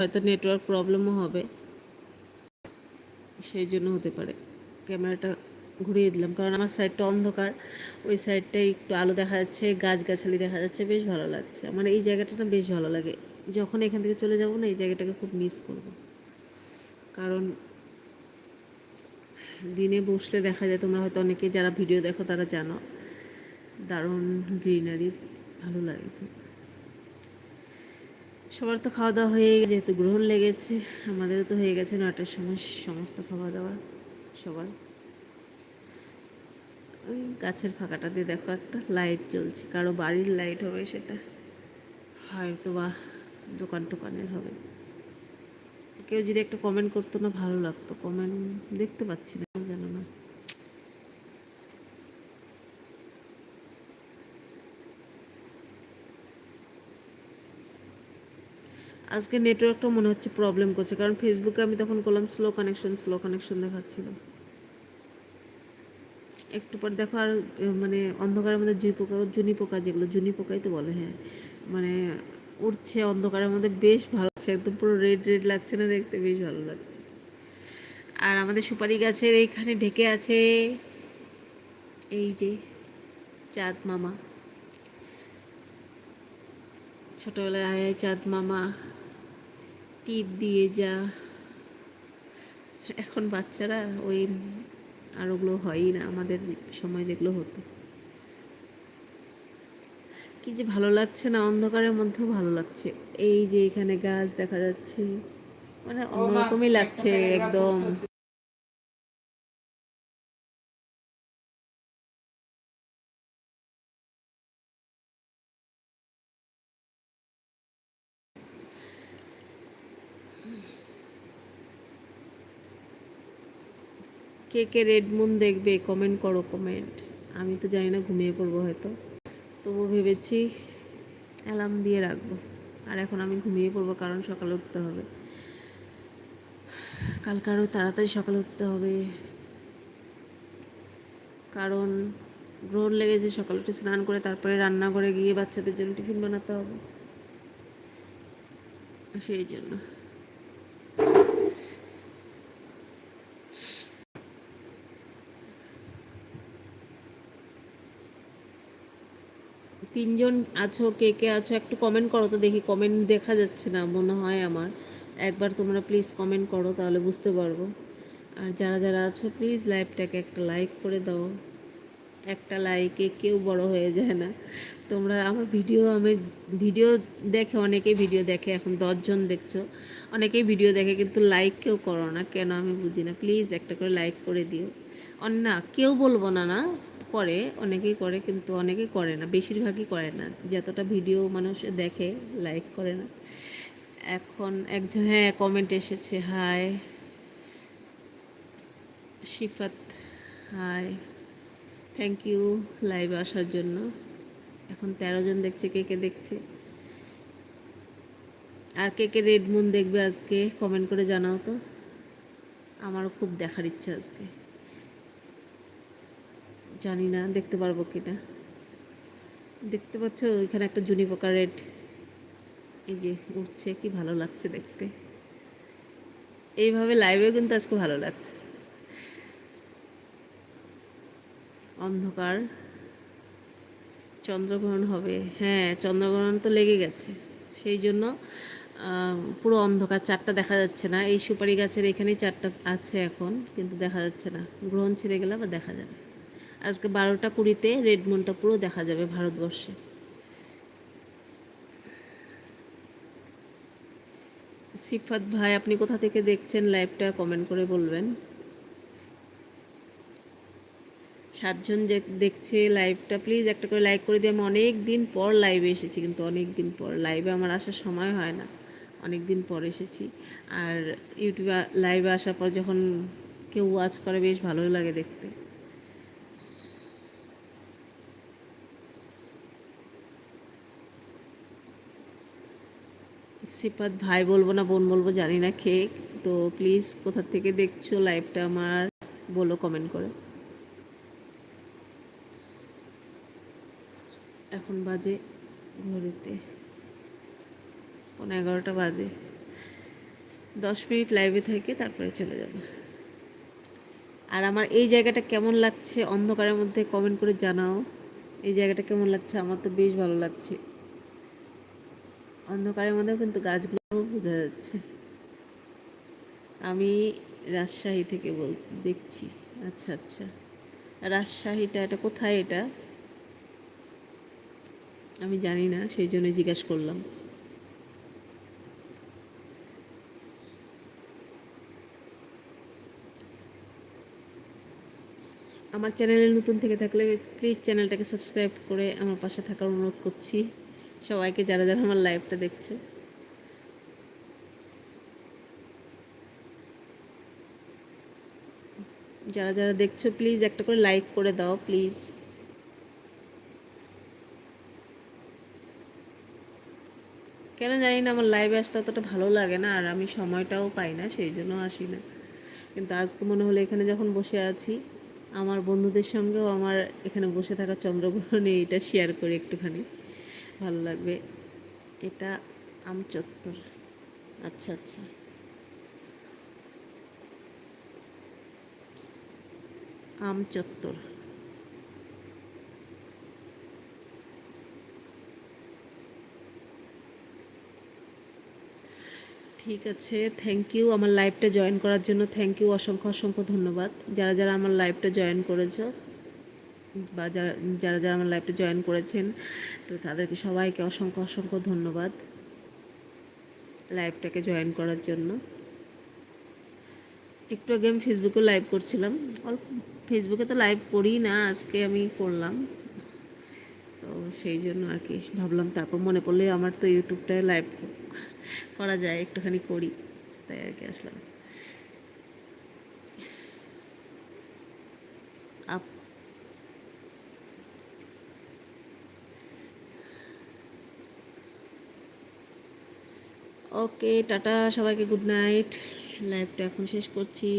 হয়তো নেটওয়ার্ক প্রবলেমও হবে। সেই জন্য হতে পারে। ক্যামেরাটা ঘুরিয়ে দিলাম। কারণ আমার সাইডটা অন্ধকার। ওই সাইডটাই একটু আলো দেখা যাচ্ছে, গাছগাছালি দেখা যাচ্ছে। বেশ ভালো লাগছে। আমার এই জায়গাটা না বেশ ভালো লাগে। যখন এখান থেকে চলে যাব না, এই জায়গাটাকে খুব মিস করব। কারণ দিনে বসলে দেখা যায়, তোমরা হয়তো অনেকে যারা ভিডিও দেখো, তারা জানো। দারুণ গ্রিনারি ভালো লাগে। সবার তো খাওয়া দাওয়া হয়ে গেছে, যেহেতু গ্রহণ লেগেছে, আমাদেরও তো হয়ে গেছে নটার সময় সমস্ত খাওয়া দাওয়া সবার। ওই গাছের ফাঁকাটা দিয়ে দেখো একটা লাইট জ্বলছে, কারও বাড়ির লাইট হবে সেটা। হয়তো বা দোকান টোকানের হবে। কেউ যদি একটা কমেন্ট করতো না, ভালো লাগতো। কমেন্ট দেখতে পাচ্ছি না না। আজকে নেটওয়ার্কটা মনে হচ্ছে প্রবলেম করছে, কারণ ফেসবুকে আমি তখন করলাম স্লো কানেকশন স্লো কানেকশন দেখাচ্ছিল। একটু পর দেখো আর মানে অন্ধকারের মধ্যে জুই পোকা, জুনি পোকা যেগুলো, জুনি পোকাই তো বলে হ্যাঁ। মানে উঠছে অন্ধকারের মধ্যে, বেশ ভালো লাগছে, একদম পুরো রেড রেড লাগছে না দেখতে, বেশ ভালো লাগছে। আর আমাদের সুপারি গাছের এইখানে ঢেকে আছে, এই যে চাঁদ মামা। ছোটবেলায় চাঁদ মামা। টিপ দিয়ে যা। এখন বাচ্চারা ওই আর ওগুলো হয়ই না আমাদের সময় যেগুলো হতো। কি যে ভালো লাগছে না অন্ধকারের মধ্যেও ভালো লাগছে। এই যে এখানে গাছ দেখা যাচ্ছে মানে অন্যরকমই লাগছে একদম। কে কে রেড মুন দেখবে কমেন্ট করো কমেন্ট আমি তো জানি না, ঘুমিয়ে পড়ব হয়তো। তবু ভেবেছি অ্যালার্ম দিয়ে রাখব। আর এখন আমি ঘুমিয়ে পড়ব, কারণ সকালে উঠতে হবে। কালকে আরও তাড়াতাড়ি সকালে উঠতে হবে। কারণ গ্রহণ লেগেছে, সকালে উঠে স্নান করে তারপরে রান্না করে গিয়ে বাচ্চাদের জন্য টিফিন বানাতে হবে। সেই জন্য। তিনজন আছো, কে কে আছো, একটু কমেন্ট করো তো দেখি কমেন্ট দেখা যাচ্ছে না, মনে হয় আমার। একবার তোমরা প্লিজ কমেন্ট করো, তাহলে বুঝতে পারব। আর যারা যারা আছো প্লিজ লাইভটাকে একটা লাইক করে দাও। একটা লাইকে কেউ বড় হয়ে যায় না। তোমরা আমার ভিডিও আমি ভিডিও দেখে, অনেকেই ভিডিও দেখে, এখন দশজন দেখছ। অনেকেই ভিডিও দেখে, কিন্তু লাইক কেউ করো না। কেন আমি বুঝি না। প্লিজ একটা করে লাইক করে দিও। অন না, কেউ বলব না না। করে, অনেকেই করে কিন্তু অনেকেই করে না, বেশিরভাগই করে না। যতটা ভিডিও মানুষ দেখে লাইক করে না। এখন একজন হ্যাঁ কমেন্ট এসেছে hi Shifat hi thank you লাইভে আসার জন্য। এখন তেরো জন দেখছে, কে কে দেখছে? আর কে কে রেড মুন দেখবে আজকে কমেন্ট করে জানাও তো। আমারও খুব দেখার ইচ্ছা আজকে। জানি না, দেখতে পারব কিনা। দেখতে পাচ্ছ ওইখানে একটা জুনি পোকা রেড এই যে উঠছে কি ভালো লাগছে দেখতে। এইভাবে লাইভেও কিন্তু আজকে ভালো লাগছে। অন্ধকার। চন্দ্রগ্রহণ হবে। হ্যাঁ চন্দ্রগ্রহণ তো লেগে গেছে। সেই জন্য পুরো অন্ধকার, চারটা দেখা যাচ্ছে না। এই সুপারি গাছের এখানেই চারটা আছে এখন, কিন্তু দেখা যাচ্ছে না। গ্রহণ ছেড়ে গেলে আবার দেখা যাবে। আজকে বারোটা কুড়িতে রেড মুনটা পুরো দেখা যাবে ভারতবর্ষে। সিফাত ভাই, আপনি কোথা থেকে দেখছেন লাইভটা? কমেন্ট করে বলবেন। সাতজন যে দেখছে লাইভটা, প্লিজ একটা করে লাইক করে দিয়ে। আমি অনেক দিন পর লাইভে এসেছি, কিন্তু অনেক দিন পর। লাইভে আমার আসার সময় হয় না অনেক দিন পর এসেছি। আর ইউটিউবে লাইভে আসার পর যখন কেউ ওয়াচ করে, বেশ ভালোই লাগে দেখতে। সিপাত ভাই বলব না, বোন বলব, জানি না খেয়ে তো প্লিজ কোথা থেকে দেখছ লাইভটা আমার বলো কমেন্ট করে। এখন বাজে ঘড়িতে। পনেরো এগারোটা বাজে। দশ মিনিট লাইভে থেকে তারপরে চলে যাব। আর আমার এই জায়গাটা কেমন লাগছে, অন্ধকারের মধ্যে কমেন্ট করে জানাও। এই জায়গাটা কেমন লাগছে, আমার তো বেশ ভালো লাগছে। অন্ধকারের মধ্যেও কিন্তু গাছগুলো বোঝা যাচ্ছে। আমি রাজশাহী থেকে বল, দেখছি। আচ্ছা আচ্ছা। রাজশাহীটা এটা কোথায় এটা? আমি জানি না, সেই জন্য জিজ্ঞাসা করলাম। আমার চ্যানেলে নতুন থেকে থাকলে প্লিজ চ্যানেলটাকে সাবস্ক্রাইব করে আমার পাশে থাকার অনুরোধ করছি। সবাইকে যারা যারা আমার লাইভটা দেখছ। যারা যারা দেখছ প্লিজ একটা করে লাইক করে দাও প্লিজ কেন জানি না, আমার লাইভে আসতে অতটা ভালো লাগে না, আর আমি সময়টাও পাই না, সেই জন্য আসি না। কিন্তু আজকে মনে হলো এখানে যখন বসে আছি, আমার বন্ধুদের সঙ্গেও আমার এখানে বসে থাকা চন্দ্রগ্রহণে এটা শেয়ার করি একটুখানি। ভালো লাগবে। এটা আম চত্বর। আচ্ছা আচ্ছা। আম চত্বর। ঠিক আছে থ্যাংক ইউ আমার লাইভটা জয়েন করার জন্য। থ্যাংক ইউ অসংখ্য অসংখ্য ধন্যবাদ। যারা যারা আমার লাইভটা জয়েন করেছ বা যারা যারা আমার লাইভটা জয়েন করেছেন, তো তাদেরকে সবাইকে অসংখ্য অসংখ্য ধন্যবাদ লাইভটাকে জয়েন করার জন্য। একটু আগে আমি ফেসবুকে লাইভ করছিলাম। অল্প ফেসবুকে তো লাইভ করি না, আজকে আমি করলাম। তো সেই জন্য আর কি ভাবলাম, তারপর মনে পড়লে আমার তো ইউটিউবটায় লাইভ করা যায়, একটুখানি করি। তাই আর কি আসলাম। ওকে টাটা সবাইকে গুড নাইট লাইভটা এখন শেষ করছি।